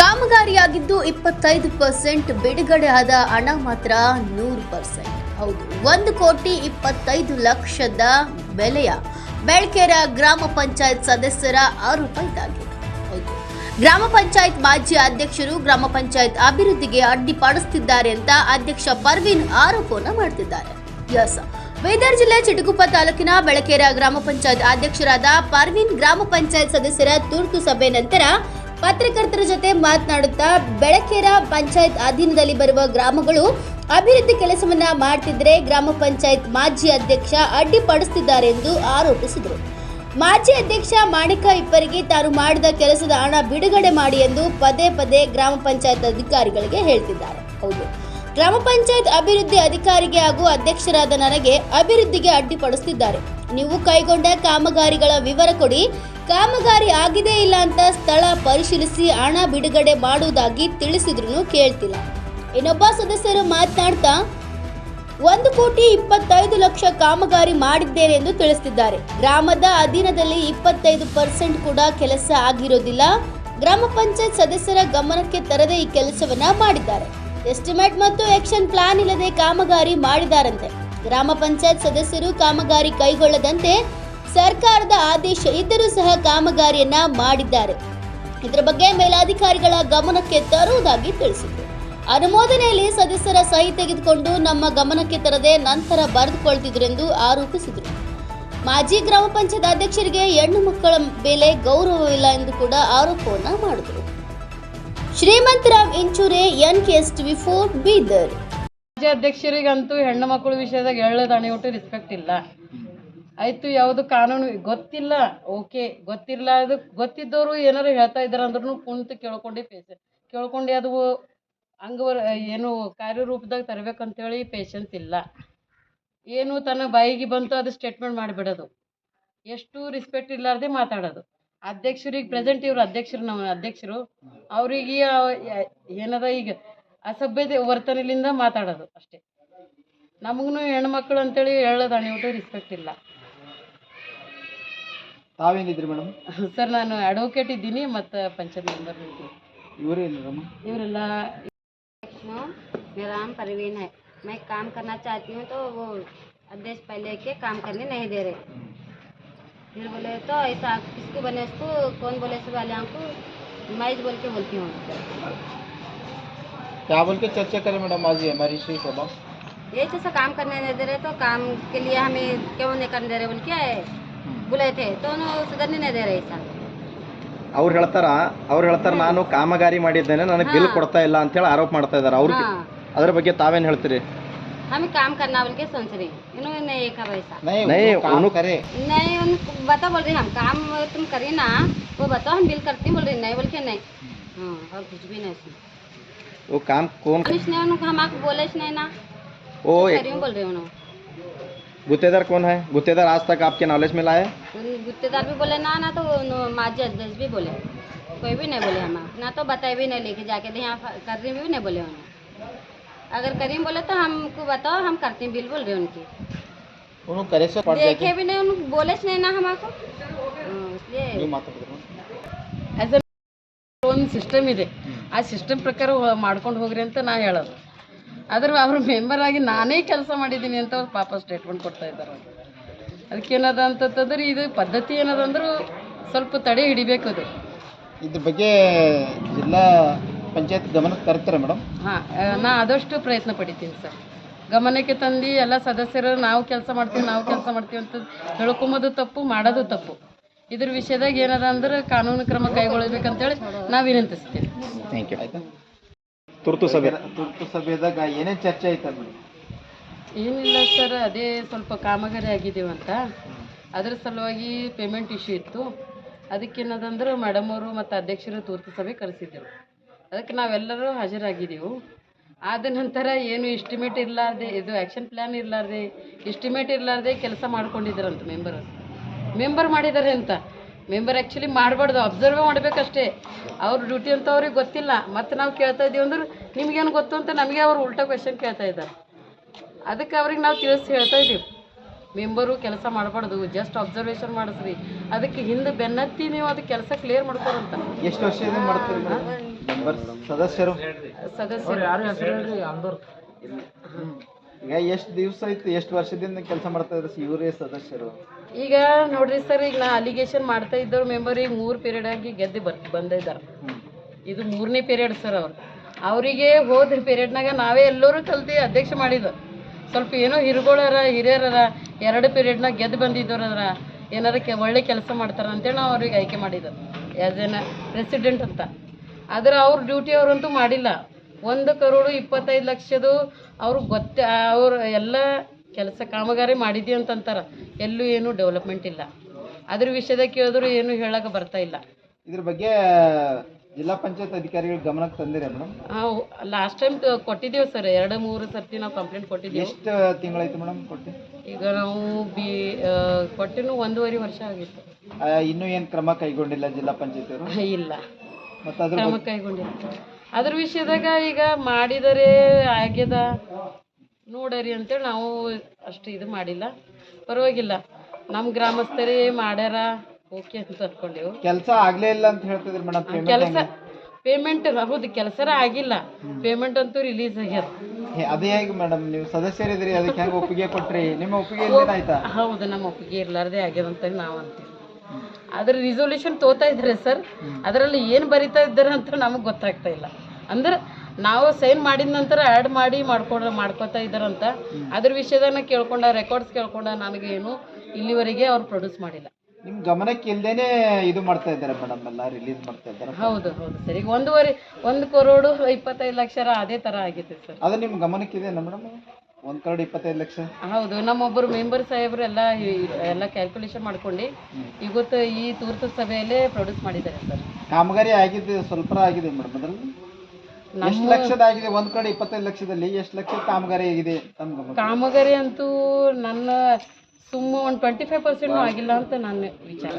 ಕಾಮಗಾರಿಯಾಗಿದ್ದು ಇಪ್ಪತ್ತೈದು ಪರ್ಸೆಂಟ್ ಬಿಡುಗಡೆ ಆದ ಹಣ ಮಾತ್ರ ನೂರು ಪರ್ಸೆಂಟ್. ಹೌದು, ಒಂದು ಕೋಟಿ ಇಪ್ಪತ್ತೈದು ಲಕ್ಷದ ಬೆಲೆಯ ಬೆಳ್ಕೆರ ಗ್ರಾಮ ಪಂಚಾಯತ್ ಸದಸ್ಯರ ಆರೋಪ ಇದಾಗಿದೆ. ಹೌದು, ಗ್ರಾಮ ಪಂಚಾಯತ್ ಮಾಜಿ ಅಧ್ಯಕ್ಷರು ಗ್ರಾಮ ಪಂಚಾಯತ್ ಅಭಿವೃದ್ಧಿಗೆ ಅಡ್ಡಿಪಡಿಸುತ್ತಿದ್ದಾರೆ ಅಂತ ಅಧ್ಯಕ್ಷ ಪರ್ವಿನ್ ಆರೋಪವನ್ನು ಮಾಡ್ತಿದ್ದಾರೆ. ಎಸ್ ಬೀದರ್ ಜಿಲ್ಲೆ ಚಿಟಗುಪ್ಪ ತಾಲೂಕಿನ ಬೆಳಕೇರ ಗ್ರಾಮ ಪಂಚಾಯತ್ ಅಧ್ಯಕ್ಷರಾದ ಪರ್ವಿನ್ ಗ್ರಾಮ ಪಂಚಾಯತ್ ಸದಸ್ಯರ ತುರ್ತು ಸಭೆ ನಂತರ ಪತ್ರಕರ್ತರ ಜೊತೆ ಮಾತನಾಡುತ್ತಾ ಬೆಳಕೇರ ಪಂಚಾಯತ್ ಅಧೀನದಲ್ಲಿ ಬರುವ ಗ್ರಾಮಗಳು ಅಭಿವೃದ್ಧಿ ಕೆಲಸವನ್ನ ಮಾಡ್ತಿದ್ರೆ ಗ್ರಾಮ ಪಂಚಾಯತ್ ಮಾಜಿ ಅಧ್ಯಕ್ಷ ಅಡ್ಡಿಪಡಿಸುತ್ತಿದ್ದಾರೆ ಎಂದು ಆರೋಪಿಸಿದರು. ಮಾಜಿ ಅಧ್ಯಕ್ಷ ಮಾಣಿಕ ಇಬ್ಬರಿಗೆ ತಾನು ಮಾಡಿದ ಕೆಲಸದ ಹಣ ಬಿಡುಗಡೆ ಮಾಡಿ ಎಂದು ಪದೇ ಪದೇ ಗ್ರಾಮ ಪಂಚಾಯತ್ ಅಧಿಕಾರಿಗಳಿಗೆ ಹೇಳ್ತಿದ್ದಾರೆ. ಹೌದು. ಗ್ರಾಮ ಪಂಚಾಯತ್ ಅಭಿವೃದ್ಧಿ ಅಧಿಕಾರಿಗೆ ಹಾಗೂ ಅಧ್ಯಕ್ಷರಾದ ನನಗೆ ಅಭಿವೃದ್ಧಿಗೆ ಅಡ್ಡಿಪಡಿಸುತ್ತಿದ್ದಾರೆ ನೀವು ಕೈಗೊಂಡ ಕಾಮಗಾರಿಗಳ ವಿವರ ಕೊಡಿ. ಕಾಮಗಾರಿ ಆಗಿದೆ ಇಲ್ಲ ಅಂತ ಸ್ಥಳ ಪರಿಶೀಲಿಸಿ ಹಣ ಬಿಡುಗಡೆ ಮಾಡುವುದಾಗಿ ತಿಳಿಸಿದ್ರು ಕೇಳ್ತಿಲ್ಲ. ಇನ್ನೊಬ್ಬ ಸದಸ್ಯರು ಮಾತನಾಡ್ತಾ, ಒಂದು ಕೋಟಿ ಇಪ್ಪತ್ತೈದು ಲಕ್ಷ ಕಾಮಗಾರಿ ಮಾಡಿದ್ದೇನೆ ಎಂದು ತಿಳಿಸುತ್ತಿದ್ದಾರೆ ಗ್ರಾಮದ ಅಧೀನದಲ್ಲಿ ಇಪ್ಪತ್ತೈದು ಪರ್ಸೆಂಟ್ ಕೂಡ ಕೆಲಸ ಆಗಿರೋದಿಲ್ಲ. ಗ್ರಾಮ ಪಂಚಾಯತ್ ಸದಸ್ಯರ ಗಮನಕ್ಕೆ ತರದೆ ಈ ಕೆಲಸವನ್ನ ಮಾಡಿದ್ದಾರೆ. ಎಸ್ಟಿಮೇಟ್ ಮತ್ತು ಆಕ್ಷನ್ ಪ್ಲಾನ್ ಇಲ್ಲದೆ ಕಾಮಗಾರಿ ಮಾಡಿದಾರಂತೆ. ಗ್ರಾಮ ಪಂಚಾಯತ್ ಸದಸ್ಯರು ಕಾಮಗಾರಿ ಕೈಗೊಳ್ಳದಂತೆ ಸರ್ಕಾರದ ಆದೇಶ ಇದ್ದರೂ ಸಹ ಕಾಮಗಾರಿಯನ್ನ ಮಾಡಿದ್ದಾರೆ. ಇದರ ಬಗ್ಗೆ ಮೇಲಾಧಿಕಾರಿಗಳ ಗಮನಕ್ಕೆ ತರುವುದಾಗಿ ತಿಳಿಸಿದರು ಅನುಮೋದನೆಯಲ್ಲಿ ಸದಸ್ಯರ ಸಹಿ ತೆಗೆದುಕೊಂಡು ನಮ್ಮ ಗಮನಕ್ಕೆ ತರದೆ ನಂತರ ಬರೆದುಕೊಳ್ತಿದ್ರೆಂದು ಆರೋಪಿಸಿದರು. ಮಾಜಿ ಗ್ರಾಮ ಪಂಚಾಯತ್ ಅಧ್ಯಕ್ಷರಿಗೆ ಹೆಣ್ಣು ಮಕ್ಕಳ ಮೇಲೆ ಗೌರವವಿಲ್ಲ ಎಂದು ಕೂಡ ಆರೋಪವನ್ನು ಮಾಡಿದರು. Shrimantrao Inchure N K S TV four, Bidar. ರಾಜ್ಯ ಅಧ್ಯಕ್ಷರಿಗಂತೂ ಹೆಣ್ಣು ಮಕ್ಕಳ ವಿಷಯದಾಗ ಎಳ್ಳದ ದಾಣಿ ಒಟ್ಟು ರೆಸ್ಪೆಕ್ಟ್ ಇಲ್ಲ. ಆಯ್ತು, ಯಾವುದು ಕಾನೂನು ಗೊತ್ತಿಲ್ಲ, ಓಕೆ ಗೊತ್ತಿಲ್ಲ ಅದು ಗೊತ್ತಿದ್ದವರು ಏನಾರು ಹೇಳ್ತಾ ಇದ್ದಾರೆ ಅಂದ್ರೂ ಕುಂತು ಕೇಳ್ಕೊಂಡೆ ಪೇಸ ಕೇಳ್ಕೊಂಡೆ ಅದು ಅಂಗವರ, ಏನು ಕಾರ್ಯರೂಪದಾಗ ತರಬೇಕಂತೇಳಿ ಪೇಷನ್ಸ್ ಇಲ್ಲ. ಏನು ತನ್ನ ಬಾಯಿಗೆ ಬಂತು ಅದು ಸ್ಟೇಟ್ಮೆಂಟ್ ಮಾಡಿಬಿಡೋದು. ಎಷ್ಟು ರಿಸ್ಪೆಕ್ಟ್ ಇಲ್ಲಾರ್ದೆ ಮಾತಾಡೋದು. ಅಧ್ಯಕ್ಷರಿಗೆ ಪ್ರೆಸೆಂಟ್ ಇವರು ಅಧ್ಯಕ್ಷರು, ನಮ್ಮ ಅಧ್ಯಕ್ಷರು. ಅವ್ರಿಗೆ ಏನದ ಈಗ ಅಸಭ್ಯತೆ ವರ್ತನೆಲಿಂದ ಮಾತಾಡೋದು ಅಷ್ಟೇ ನಮಗೂ ಹೆಣ್ಮಕ್ಳು ಅಂತೇಳಿ ಹೇಳೋದು ಹಣಿಬಿಟ್ಟು ರೆಸ್ಪೆಕ್ಟ್ ಇಲ್ಲ ತಾವೇನಿದ್ರಿ ಮೇಡಮ್ ಸರ್ ನಾನು ಅಡ್ವೊಕೇಟ್ ಇದ್ದೀನಿ ಮತ್ತು ಪಂಚಾಯತ್ ಮೆಂಬರ್ ಇದ್ದೀನಿ ಇವರೇನು ಇವರೆಲ್ಲ हूँ मेरा नाम परवीन है मैं काम करना चाहती हूँ तो वो अध्यक्ष पहले के काम करने नहीं दे रहे फिर बोले तो ऐसा किसको बने उसको कौन बोले सब वाले को मैं बोल के बोलती हूँ क्या बोल के चर्चा करें मैडम आज ये हमारी श्री सभा ये जैसा काम करने नहीं दे रहे तो काम के लिए हमें क्यों नहीं करने दे रहे बोल के बोले थे तो उन्होंने सुधरने नहीं दे रहे ऐसा ಅವ್ರು ಹೇಳ್ತಾರ ಅವ್ರು ಹೇಳ್ತಾರ ನಾನು ಕಾಮಗಾರಿ ಮಾಡಿದ್ದೇನೆ ನನಗೆ ಬಿಲ್ ಹಾ. ಕೊಡ್ತಾ ಇಲ್ಲ ಅಂತೇಳಿ ಆರೋಪ ಮಾಡ್ತಾ ಇದಾರೆ ಅವ್ರಿಗೆ हाँ ಅದ್ರ ಬಗ್ಗೆ ತಾವೇನ್ ಹೇಳ್ತೀರಿ हमें काम करना बोल के सोच रहे इन्होंने नहीं कहा वैसा नहीं नहीं, वो काम करे। नहीं उनको बता बोल रही हम काम तुम करिए ना वो बताओ हम बिल करती बोल रही नहीं बोल के नहीं। हाँ और कुछ भी नहीं उसमें वो काम कौन पुलिस ने उनको हम आपको बोले नहीं ना। वो करिए बोल रहे उन्होंने। गुत्तेदार कौन है? गुत्तेदार आज तक आपके नॉलेज में लाए? गुत्तेदार भी बोले ना ना तो माजी अध्यक्ष भी बोले। कोई भी नहीं बोले हम ना तो बताए भी नहीं लेके जाके यहाँ कर रही भी नहीं बोले उन्होंने। अगर करीम बोले तो हमको बताओ हम करते हैं बिल बोल रहे उनकी उन्होंने करे से पड़ देखे जाके भी नहीं उनको बोले नहीं ना हमको इसलिए ನೀವು ಮಾತಾಡಿದ್ರು ಆ್ಯಸ್ ಅ ಒಂದು ಸಿಸ್ಟಮ್ ಇದೆ ಆ ಸಿಸ್ಟಮ್ ಪ್ರಕಾರ ಹೊ- ಮಾಡ್ಕೊಂಡು ಹೋಗ್ರಿ ಅಂತ ನಾ ಹೇಳೋದು ಆದ್ರೆ ಅವ್ರ ಮೆಂಬರ್ ಆಗಿ ನಾನೇ ಕೆಲಸ ಮಾಡಿದ್ದೀನಿ ಅಂತ ಅವ್ರು ಪಾಪ ಸ್ಟೇಟ್ಮೆಂಟ್ ಕೊಡ್ತಾ ಇದ್ದಾರೆ ಅದಕ್ಕೇನದ ಅಂತಂತಂದ್ರೆ ಇದು ಪದ್ಧತಿ ಏನದ ಅಂದ್ರೂ ಸ್ವಲ್ಪ ತಡೆ ಹಿಡಿಬೇಕು ಅದು ಇದ್ರ ಬಗ್ಗೆ ಜಿಲ್ಲಾ ಪಂಚಾಯತ್ ಗಮನಕ್ಕೆ ತರ್ತಾರೆ ಮೇಡಮ್? ಹಾಂ ನಾ ಆದಷ್ಟು ಪ್ರಯತ್ನ ಪಡಿತೀನಿ ಸರ್. ಗಮನಕ್ಕೆ ತಂದು ಎಲ್ಲ ಸದಸ್ಯರು ನಾವು ಕೆಲಸ ಮಾಡ್ತೀವಿ ನಾವು ಕೆಲಸ ಮಾಡ್ತೀವಿ ಅಂತ ಹೇಳ್ಕೊಂಬೋದು ತಪ್ಪು ಮಾಡೋದು ತಪ್ಪು. ಇದ್ರ ವಿಷಯದಾಗ ಏನದ ಅಂದ್ರೆ ಕಾನೂನು ಕ್ರಮ ಕೈಗೊಳ್ಳಬೇಕಂತೇಳಿ ನಾವು ವಿನಂತಿಸ್ತೀವಿ. ಥ್ಯಾಂಕ್ ಯು ಆಯ್ತಾ? ತುರ್ತು ಸಭೆ. ತುರ್ತು ಸಭೆದಾಗ ಏನೇನು ಚರ್ಚೆ ಆಯ್ತಾ ಮೇಡಮ್? ಏನಿಲ್ಲ ಸರ್ ಅದೇ ಸ್ವಲ್ಪ ಕಾಮಗಾರಿ ಆಗಿದ್ದೀವಂತ. ಅದ್ರ ಸಲುವಾಗಿ ಪೇಮೆಂಟ್ ಇಶ್ಯೂ ಇತ್ತು. ಅದಕ್ಕೇನದಂದ್ರೆ ಮೇಡಮ್ ಅವರು ಮತ್ತು ಅಧ್ಯಕ್ಷರು ತುರ್ತು ಸಭೆ ಕರೆಸಿದ್ದೆವು ಅದಕ್ಕೆ ನಾವೆಲ್ಲರೂ ಹಾಜರಾಗಿದ್ದೆವು. ಆದ ನಂತರ ಏನು ಇಸ್ಟಿಮೇಟ್ ಇರಲಾರ್ದೆ, ಇದು ಆ್ಯಕ್ಷನ್ ಪ್ಲ್ಯಾನ್ ಇರಲಾರ್ದೆ ಇಸ್ಟಿಮೇಟ್ ಇರಲಾರ್ದೆ ಕೆಲಸ ಮಾಡ್ಕೊಂಡಿದ್ದಾರಂತ ಮೆಂಬರ್ ಮೆಂಬರ್ ಮಾಡಿದ್ದಾರೆ ಅಂತ. ಮೆಂಬರ್ ಆ್ಯಕ್ಚುಲಿ ಮಾಡಬಾರ್ದು ಅಬ್ಸರ್ವ್ ಮಾಡಬೇಕಷ್ಟೇ. ಅವ್ರ ಡ್ಯೂಟಿ ಅಂತ ಅವ್ರಿಗೆ ಗೊತ್ತಿಲ್ಲ. ಮತ್ತು ನಾವು ಕೇಳ್ತಾ ಇದ್ದೀವಿ ಅಂದ್ರೆ, ನಿಮ್ಗೇನು ಗೊತ್ತು? ಅಂತ ನಮಗೆ ಅವ್ರು ಉಲ್ಟಾ ಕ್ವೆಶನ್ ಕೇಳ್ತಾ ಇದ್ದಾರೆ. ಅದಕ್ಕೆ ಅವ್ರಿಗೆ ನಾವು ತಿಳಿಸಿ ಹೇಳ್ತಾ ಇದ್ದೀವಿ. ಮೆಂಬರು ಕೆಲಸ ಮಾಡಬಾರ್ದು ಜಸ್ಟ್ ಅಬ್ಸರ್ವೇಷನ್ ಮಾಡಿಸ್ರಿ. ಅದಕ್ಕೆ ಹಿಂದೆ ಬೆನ್ನತ್ತಿ ನೀವು ಅದು ಕೆಲಸ ಕ್ಲಿಯರ್ ಮಾಡ್ಕೊರಂತ ಎಷ್ಟು ವರ್ಷ ಮೆಂಬರ್ಸ್ ಸದಸ್ಯರು. ಸದಸ್ಯರು. ಈಗ ಎಷ್ಟು ದಿವಸ ಆಯ್ತು? ಎಷ್ಟು ವರ್ಷದಿಂದ ಕೆಲಸ ಮಾಡ್ತಾ ಇದ್ದಾರೆ ಇವರೇ ಸದಸ್ಯರು? ಈಗ ನೋಡ್ರಿ ಸರ್ ಈಗ ನಾ ಅಲಿಗೇಷನ್ ಮಾಡ್ತಾ ಇದ್ದವ್ರ ಮೆಂಬರ್ ಈಗ ಮೂರು ಪೀರಿಯಡ್ ಆಗಿ ಗೆದ್ದು ಬರ್ ಬಂದಿದ್ದಾರೆ. ಇದು ಮೂರನೇ ಪೀರಿಯಡ್ ಸರ್ ಅವ್ರು. ಅವರಿಗೆ ಹೋದ ಪೀರಿಯಡ್ನಾಗ ನಾವೇ ಎಲ್ಲರೂ ಕಲ್ತು ಅಧ್ಯಕ್ಷ ಮಾಡಿದ್ದು. ಸ್ವಲ್ಪ ಏನೋ ಹಿರುಗಳರ ಹಿರಿಯರ ಎರಡು ಪೀರಿಯಡ್ನಾಗ ಗೆದ್ದು ಬಂದಿದ್ದವ್ರರ ಏನಾರ ಕೆ ಒಳ್ಳೆ ಕೆಲಸ ಮಾಡ್ತಾರ ಅಂತೇಳಿ ನಾವು ಅವ್ರಿಗೆ ಆಯ್ಕೆ ಮಾಡಿದ್ದು. ಆ್ಯಸ್ ಎನ್ ಪ್ರೆಸಿಡೆಂಟ್ ಅಂತ. ಆದ್ರೆ ಅವ್ರ ಡ್ಯೂಟಿ ಅವರಂತೂ ಮಾಡಿಲ್ಲ. ಒಂದು ಕರೋಡು ಇಪ್ಪತ್ತೈದು ಲಕ್ಷದು ಅವ್ರು ಗೊತ್ತ ಅವರು ಎಲ್ಲ ಕೆಲಸ ಕಾಮಗಾರಿ ಮಾಡಿದ್ವಿ ಅಂತಂತಾರೆ. ಎಲ್ಲೂ ಏನೂ ಡೆವಲಪ್ಮೆಂಟ್ ಇಲ್ಲ. ಅದ್ರ ವಿಷಯದಾಗ ಕೇಳಿದ್ರು ಏನು ಹೇಳಕ್ಕೆ ಬರ್ತಾ ಇಲ್ಲ. ಇದ್ರ ಬಗ್ಗೆ ಜಿಲ್ಲಾ ಪಂಚಾಯತ್ ಅಧಿಕಾರಿಗಳ ಗಮನಕ್ಕೆ ತಂದಿರ ಮೇಡಮ್? ಹಾಂ ಲಾಸ್ಟ್ ಟೈಮ್ ಕೊಟ್ಟಿದ್ದೀವಿ ಸರ್ ಎರಡು ಮೂರು ಸರ್ತಿ ನಾವು ಕಂಪ್ಲೇಂಟ್ ಕೊಟ್ಟಿದ್ದೀವಿ. ಎಷ್ಟು ತಿಂಗಳಾಯ್ತು ಮೇಡಮ್ ಕೊಟ್ಟು? ಈಗ ನಾವು ಬಿ ಕೊಟ್ಟಿನೂ ಒಂದೂವರೆ ವರ್ಷ ಆಗಿತ್ತು. ಇನ್ನೂ ಏನು ಕ್ರಮ ಕೈಗೊಂಡಿಲ್ಲ ಜಿಲ್ಲಾ ಪಂಚಾಯತ್ ಅವರು? ಇಲ್ಲ. ಕ್ರಮ ಕೈಗೊಂಡಿರ್ತಾರೆ. ಅದ್ರ ವಿಷಯದಾಗ ಈಗ ಮಾಡಿದರೆ ಆಗ್ಯದ? ನೋಡರಿ ಅಂತೇಳಿ ನಾವು ಅಷ್ಟು ಇದು ಮಾಡಿಲ್ಲ. ಪರವಾಗಿಲ್ಲ. ನಮ್ಮ ಗ್ರಾಮಸ್ಥರೇ ಮಾಡ್ಯಾರ ಓಕೆ ಅಂತ ಅಂದ್ಕೊಂಡೆವು. ಕೆಲಸ ಆಗ್ಲೇ ಇಲ್ಲ ಅಂತ ಹೇಳ್ತಿದ್ರಿ ಮೇಡಮ್ ಕೆಲಸ ಪೇಮೆಂಟ್ ಹೌದು ಕೆಲಸರ ಆಗಿಲ್ಲ. ಪೇಮೆಂಟ್ ಅಂತೂ ರಿಲೀಸ್ ಆಗ್ಯದ. ಅದೇ ಹೇಗೆ ಮೇಡಮ್ ನೀವು ಸದಸ್ಯರಿದ್ರಿ ಅದಕ್ಕೆ ಹೆಂಗೆ ಒಪ್ಪಿಗೆ ಕೊಟ್ರಿ? ನಿಮ್ಮ ಒಪ್ಪಿಗೆ ಹೌದು ನಮ್ಮ ಒಪ್ಪಿಗೆ ಇರ್ಲಾರ್ದೆ ಆಗ್ಯದ ಅಂತ ನಾವು ಅಂತೀವಿ. ಅದ್ರ ರಿಸೊಲ್ಯೂಷನ್ ತೋತಾ ಇದ್ದಾರೆ ಸರ್. ಅದರಲ್ಲಿ ಏನು ಬರಿತಾ ಇದ್ದಾರೆ ಅಂತ ನಮಗೆ ಗೊತ್ತಾಗ್ತಾ ಇಲ್ಲ. ಅಂದ್ರೆ ನಾವು ಸೈನ್ ಮಾಡಿದ ನಂತರ ಆ್ಯಡ್ ಮಾಡಿ ಮಾಡ್ಕೊಂಡ್ರೆ ಮಾಡ್ಕೋತಾ ಇದ್ದಾರಂತ ಅದ್ರ ವಿಷಯದಾಗ ನಾ ಕೇಳ್ಕೊಂಡ ರೆಕಾರ್ಡ್ಸ್ ಕೇಳ್ಕೊಂಡ ನನಗೇನು ಇಲ್ಲಿವರೆಗೆ ಅವ್ರು ಪ್ರೊಡ್ಯೂಸ್ ಮಾಡಿಲ್ಲ. ನಿಮ್ಮ ಗಮನಕ್ಕೆ ಇಲ್ದೇನೆ ಇದು ಮಾಡ್ತಾ ಇದ್ದಾರೆ ಮೇಡಮ್ ಎಲ್ಲ ರಿಲೀಸ್ ಮಾಡ್ತಾ ಇದ್ದಾರೆ. ಹೌದು ಹೌದು ಸರ್. ಈಗ ಒಂದೂವರೆ ಒಂದು ಕರೋಡು ಇಪ್ಪತ್ತೈದು ಲಕ್ಷರ ಅದೇ ಥರ ಆಗಿದೆ ಸರ್. ಅದು ನಿಮ್ಮ ಗಮನಕ್ಕೆ ಇದೆಯಾ ಮೇಡಮ್ ಒಂದ್ ಕರೋಡ್ ಇಪ್ಪತ್ತೈದು ಲಕ್ಷ? ಹೌದು ನಮ್ಮೊಬ್ಬರು ಮೆಂಬರ್ ಸಾಹೇಬರು ಎಲ್ಲ ಎಲ್ಲ ಕ್ಯಾಲ್ಕುಲೇಷನ್ ಮಾಡ್ಕೊಂಡು ಇವತ್ತು ಈ ತುರ್ತು ಸಭೆಯಲ್ಲೇ ಪ್ರೊಡ್ಯೂಸ್ ಮಾಡಿದ್ದಾರೆ ಸರ್. ಕಾಮಗಾರಿ ಆಗಿದೆ ಸ್ವಲ್ಪ ಆಗಿದೆ ಮೇಡಮ್ ಅದ್ರಲ್ಲಿ? ಎಷ್ಟು ಲಕ್ಷದಾಗಿದೆ ಒಂದ್ ಕಡೆ ಇಪ್ಪತ್ತೈದು ಲಕ್ಷದಲ್ಲಿ ಎಷ್ಟು ಲಕ್ಷ ಕಾಮಗಾರಿ ಆಗಿದೆ ಕಾಮಗಾರಿ ಅಂತೂ ನನ್ನ ಸುಮ್ಮ ಒಂದು ಟ್ವೆಂಟಿ ಫೈವ್ ಪರ್ಸೆಂಟ್ ಆಗಿಲ್ಲ ಅಂತ ನನ್ನ ವಿಚಾರ.